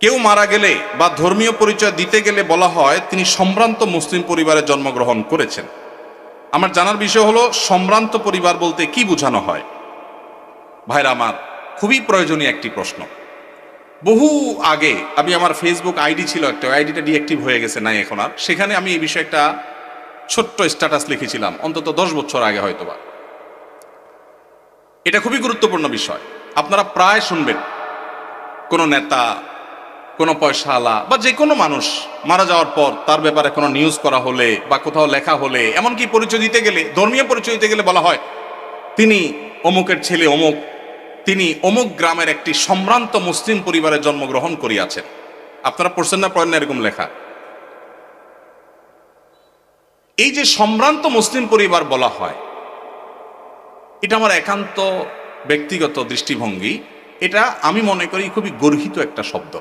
কেউ মারা গেলে বা ধর্মীয় পরিচয় দিতে গেলে বলা হয় তিনি সম্ভ্রান্ত মুসলিম পরিবারে জন্মগ্রহণ করেছেন। আমার জানার বিষয় হলো, সম্ভ্রান্ত পরিবার বলতে কি বোঝানো হয়? ভাইরা আমার, খুবই প্রয়োজনীয় একটি প্রশ্ন। বহু আগে আমি আমার ফেসবুক আইডি ছিল একটা আইডিটা ডিঅ্যাক্টিভ হয়ে গেছে, নাই এখন আর। সেখানে আমি এই বিষয়ে একটা ছোট্ট স্ট্যাটাস লিখেছিলাম, অন্তত দশ বছর আগে হয়তোবা। এটা খুবই গুরুত্বপূর্ণ বিষয়। আপনারা প্রায় শুনবেন। কোনো নেতা কোনো পয়সাওয়ালা বা যে কোনো মানুষ মারা যাওয়ার পর তার ব্যাপারে কোনো নিউজ করা হলে বা কোথাও লেখা হলে, এমনকি পরিচয় দিতে গেলে, ধর্মীয় পরিচয় দিতে গেলে বলা হয়, তিনি অমুকের ছেলে অমুক, তিনি অমুক গ্রামের একটি সম্ভ্রান্ত মুসলিম পরিবারে জন্মগ্রহণ করিয়াছেন। আপনারা পড়ছেন না, পড়েন না এরকম লেখা? এই যে সম্ভ্রান্ত মুসলিম পরিবার বলা হয়, এটা আমার একান্ত ব্যক্তিগত দৃষ্টিভঙ্গি, এটা আমি মনে করি খুবই গর্হিত একটা শব্দ।